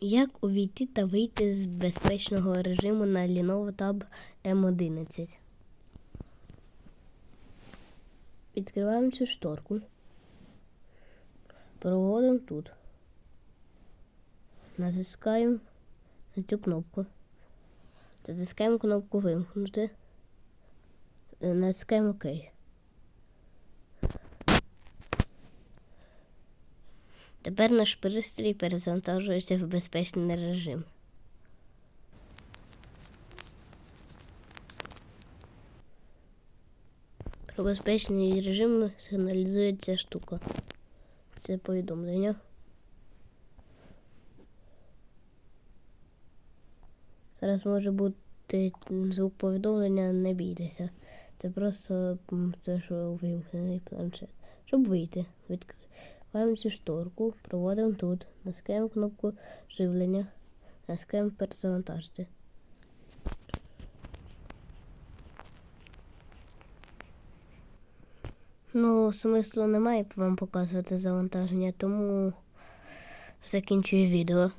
Як увійти та вийти з безпечного режиму на Lenovo Tab M11? Відкриваємо цю шторку. Проводимо тут. Натискаємо на цю кнопку. Затискаємо кнопку вимкнути. Е, Натискаємо ОК. Тепер наш пристрій перезавантажується в безпечний режим. Про безпечний режим сигналізує ця штука. Це повідомлення. Зараз може бути звук повідомлення, не бійтеся. Це просто те, що вимкнений планшет. Щоб вийти, відкриваємо цю шторку, проводимо тут, натискаємо кнопку живлення, натискаємо перезавантажити. Ну, смислу немає вам показувати завантаження, тому закінчую відео.